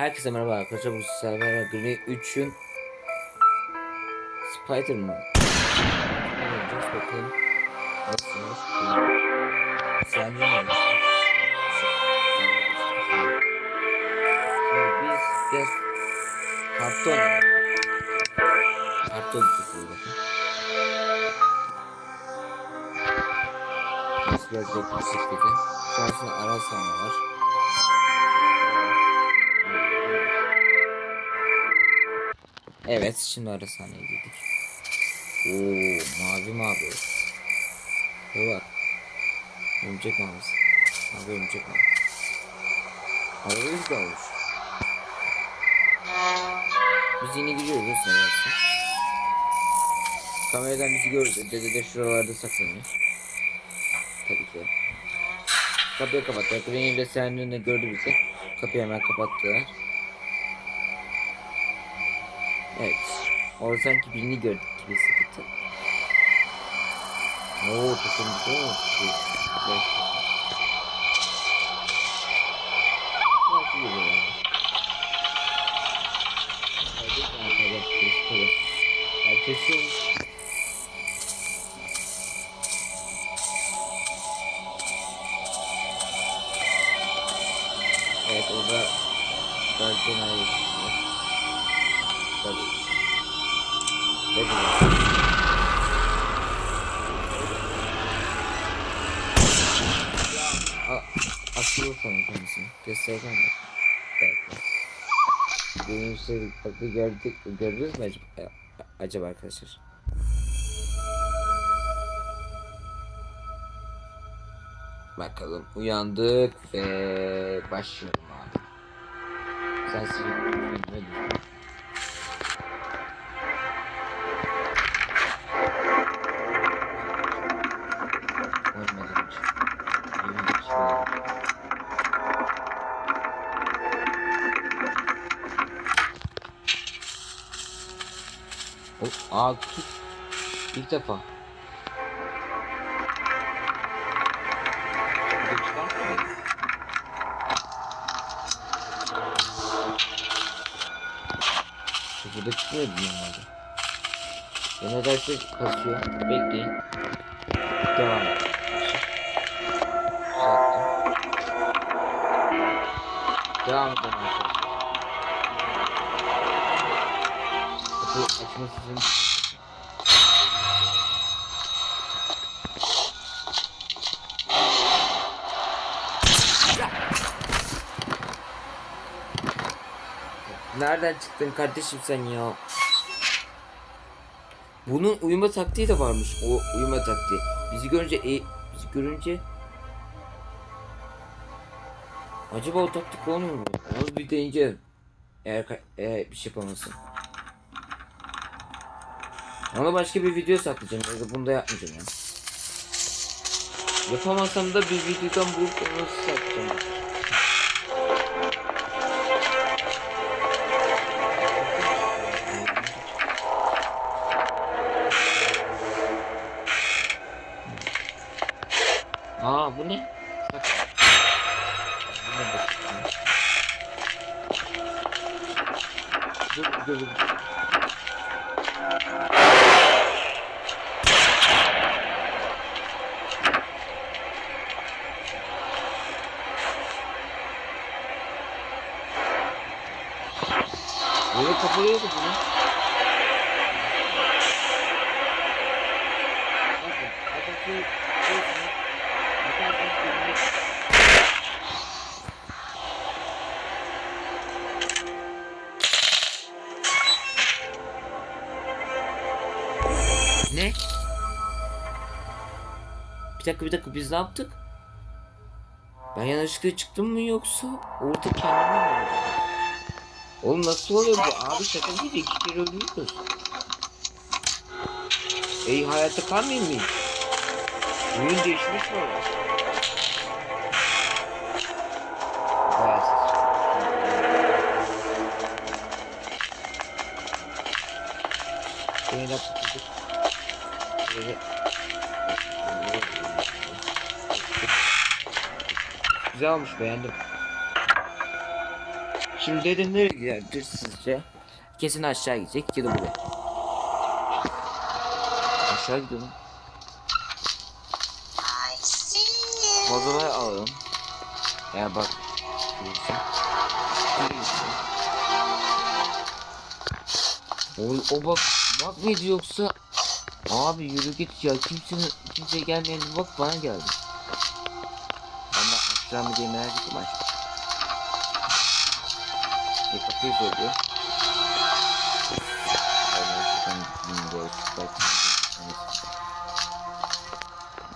Herkese merhaba arkadaşlar. Bu sefer Granny 3'ün Spider-Man. Oynayacağız bakalım Nasılsınız? Sence ne biz biraz karton Karton tutuyoruz Biz biraz dedi Sonrasında ara sahne var Evet şimdi ara sahneye girdik. Oo mavi mavi. Şuraya bak. Örümcek mavisi. Mavi örümcek mavi. Araba güzel olmuş. Biz yine gidiyoruz nedense. Kameradan bizi gördü. Dede de şuralarda saklanıyor. Tabii ki. Kapıyı kapattılar. Granny ile Sandrine gördü bizi. Kapıyı hemen kapattılar. Evet. Orada sanki birini gördük gibi hissettik. Oo. Hadi bakalım. Herkesin Evet orada Guardian ailesi Sanırım kendisini. Göstereceğim mi? Evet. Görüntüsü bak bir gördük, gördünüz mü acaba, acaba arkadaşlar? Bakalım uyandık ve başlıyorum abi. Sen aa kutu. İlk defa. Burada çıkmıyor normalde. Ya nedense kasıyor. Bekleyin. Devam et. Devam edelim. Kapı açma sizin Nereden çıktın kardeşim sen ya? Bunun uyuma taktiği de varmış. O uyuma taktiği. Bizi görünce e, bizi görünce Acaba o taktik olmuyor mu? Onu bir deneyeceğim. Eğer, eğer bir şey yapamazsın. Onu başka bir video saklayacağım. Ya bunu da yapmayacağım ya. Yapamazsam da bir videodan bulup onu saklayacağım. Böyle kapalıydı bunu. Ne? Bir dakika bir dakika biz ne yaptık? Ben yanlışlıkla çıktım mı yoksa orada kendimi mi öldürdüm? Oğlum nasıl oluyor bu? Abi şaka değil iki kere ölüyoruz. Ey hayatta kalmayayım mı? Oyun değişmiş mi orada? Beni yaptık. Böyle Güzel olmuş beğendim. Şimdi dedim nereye giderdir sizce? Kesin aşağı gidecek ya da buraya. Aşağı see you. Vazoları alalım. Ya bak. O, o bak bak neydi yoksa Abi yürü git ya kimsenin kimseye gelmeyen bir bak bana geldi. Ama aşağı mı diye merak ettim aşağı. Bir kapıyı söylüyor.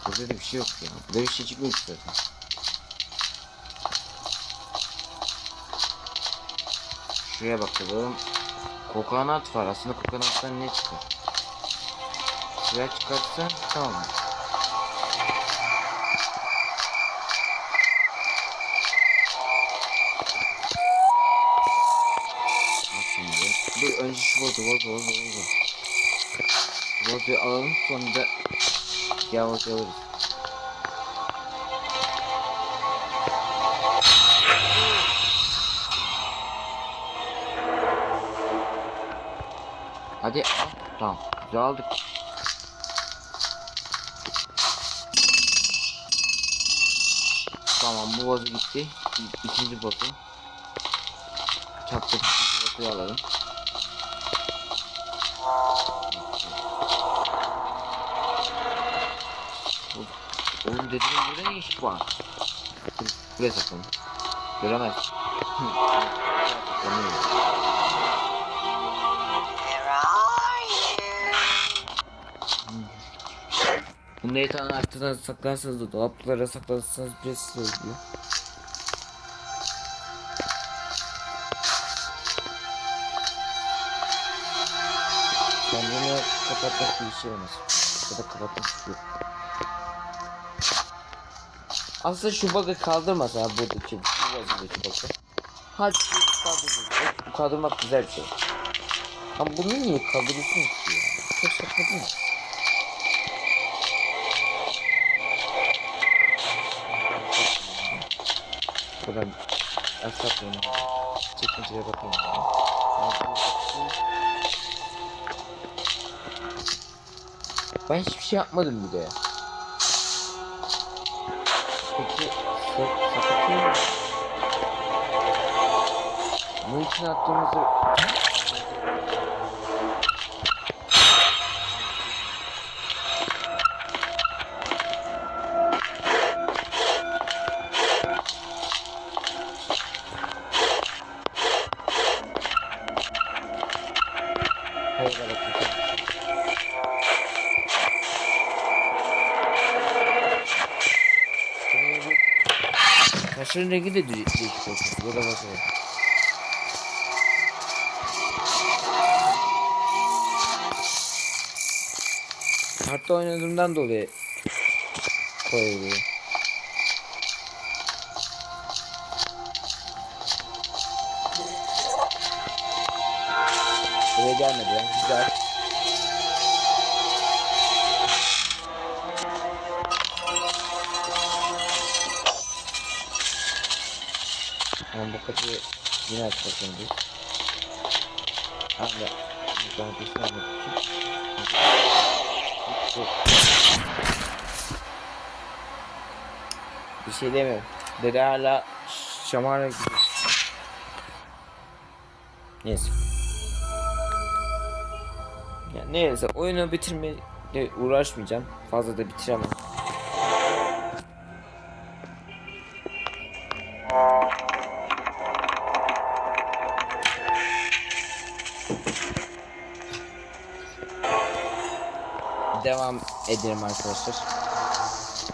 Burada da bir şey yok ya. Burada bir şey çıkmıyor zaten. Şuraya bakalım. Kokonat var. Aslında kokonattan ne çıkar? Şuraya çıkartsan tamam. Dur önce şu bozu bozu bozu bozu. Bozuyu alalım sonra bozuyu alırız. Hadi al. Tamam. Güzel aldık. Vazo gitti. İkinci botu. Çapta ikinci botuyu alalım. Oğlum dedim burada ne iş Buraya sakalım. Göremez. Bunu yatağın altına saklarsanız da dolaplara saklarsanız bir size oluyor. Kendini kapatmak bir işe yaramaz. Ya da kapatmak şey yok. Aslında şu bug'ı kaldırmasa ha buradaki bu vaziyedeki bug'ı. Hadi şu kaldırırız. Bu kaldırmak güzel bir şey. Ama bunu niye kaldırıyorsun ki ya? Çok saçma değil mi? Buradan aşağı atlayalım. Çekmeceye bakalım. Ben hiçbir şey yapmadım bir de. Peki sa- sakatıyor mu? Ne için attığımızı Kaşın rengi de değişik değişik. Burada bakalım. Kartta oynadığımdan dolayı koyuluyor. Buraya gelmedi ya. Güzel. Tamam bu kapıyı yine aç bakalım biz. Abi ben bir şey Bir şey demiyorum. Dede hala şamara gidiyor. Neyse. Ya neyse oyunu bitirmeye uğraşmayacağım. Fazla da bitiremem. Devam edelim arkadaşlar.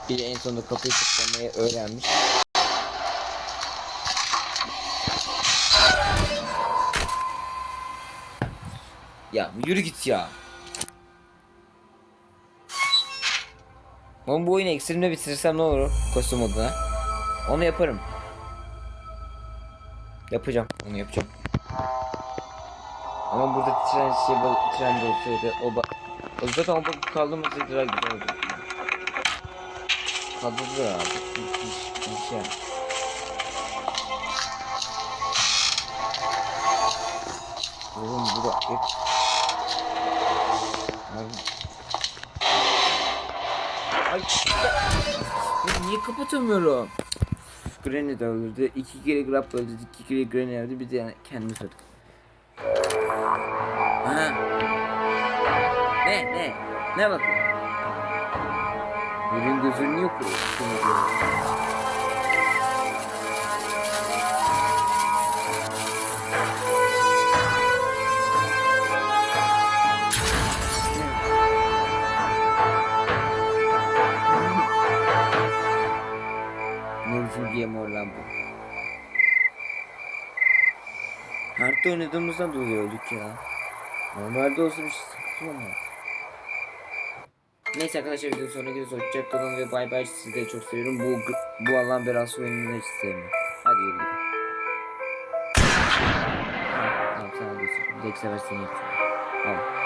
Biri en sonunda kapıyı tıklamayı öğrenmiş. Ya yürü git ya. Ben bu oyunu ekstremde bitirirsem ne olur kostüm moduna? Onu yaparım. Yapacağım. Onu yapacağım. Ama burada tren şey bu tren ba o zaten o bakıp daha güzel olurdu. Kaldırdılar abi. Bir, bir, bir şey. Oğlum bu da hep... Abi... Ay Ben niye kapatamıyorum? Granny de öldürdü. iki kere Grab öldürdü. iki kere Granny öldürdü. Bir de yani kendimiz öldük. Ne? Bakın? Benim gözüm niye kuruyor? Ne biçim game lan bu? Harita oynadığımızdan dolayı öldük ya. Normalde olsa bir şey sıkıntı olmaz. Neyse arkadaşlar videonun sonuna gidiyoruz. Hoşçakalın ve bay bay. Sizleri çok seviyorum. Bu bu alan biraz oyununu hiç sevmiyorum. Hadi yürü gidelim. Tamam sen alıyorsun. Bir de seversen yapacağım. Tamam.